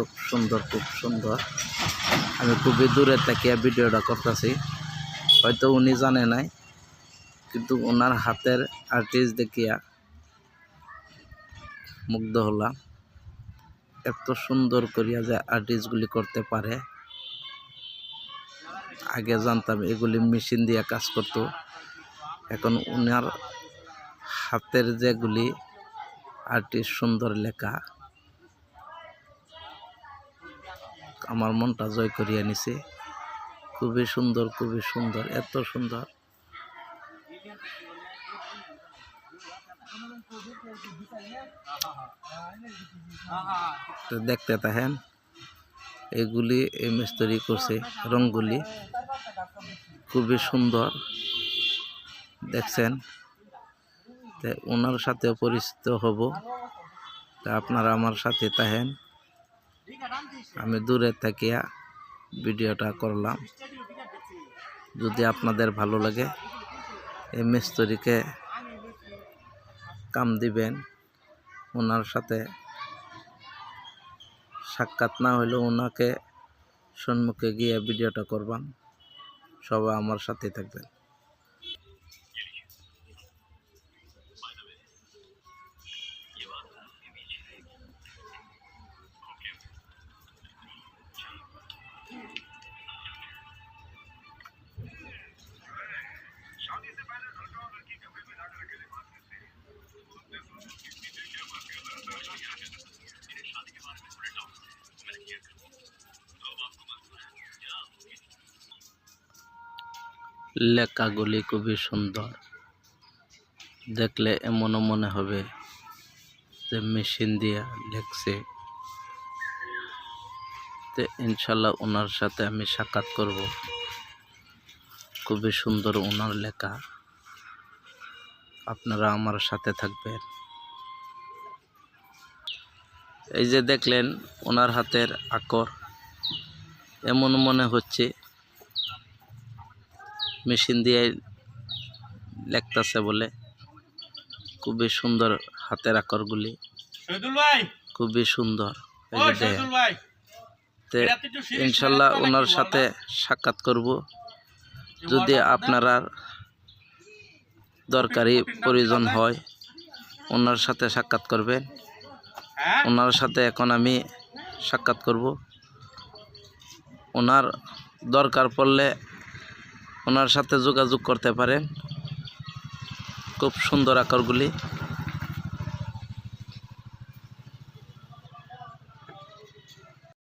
খুব সুন্দর খুব সুন্দর। আমি খুবই দূরে তাকিয়া ভিডিওটা করতেছি। হয়তো উনি জানে নাই, কিন্তু ওনার হাতের আর্টিস্ট দেখিয়া মুগ্ধ হলাম। এত সুন্দর করিয়া যে আর্টিস্টগুলি করতে পারে। আগে জানতাম এগুলি মেশিন দিয়ে কাজ করতো। এখন ওনার হাতের যেগুলি আর্টিস্ট সুন্দর লেখা আমার মনটা জয় করিয়া নিছে। খুবই সুন্দর খুবই সুন্দর, এত সুন্দর। তো দেখতে তাহেন এগুলি এই মিস্ত্রি করছে রঙগুলি খুবই সুন্দর, দেখছেন? ওনার সাথে পরিচিত হব। তা আপনারা আমার সাথে তাহেন আমি দূরে থাকিয়া ভিডিওটা করলাম। যদি আপনাদের ভালো লাগে, এই মিস্ত্রিকে কাম দিবেন, ওনার সাথে সাক্ষাৎ না হলেও ওনাকে সম্মুখে গিয়ে ভিডিওটা করবাম সবাই আমার সাথে থাকবেন। লেখাগুলি খুবই সুন্দর। দেখলে এমনও মনে হবে যে মেশিন দিয়ে লেখছে। তো ইনশাল্লাহ ওনার সাথে আমি সাক্ষাৎ করব। খুবই সুন্দর ওনার লেখা। আপনারা আমার সাথে থাকবেন। এই যে দেখলেন, ওনার হাতের আকর। এমন মনে হচ্ছে মেশিন দিয়ে লেখতেছে বলে। খুবই সুন্দর হাতের আকরগুলি। খুবই সুন্দর। ইনশাল্লাহ ওনার সাথে সাক্ষাৎ করব। যদি আপনারা দরকারি প্রয়োজন হয় ওনার সাথে সাক্ষাৎ করবেন। হ্যাঁ? ওনার সাথে এখন আমি সাক্ষাৎ করব। ওনার দরকার পড়লে ওনার সাথে যোগাযোগ করতে পারেন খুব সুন্দর আকারগুলি।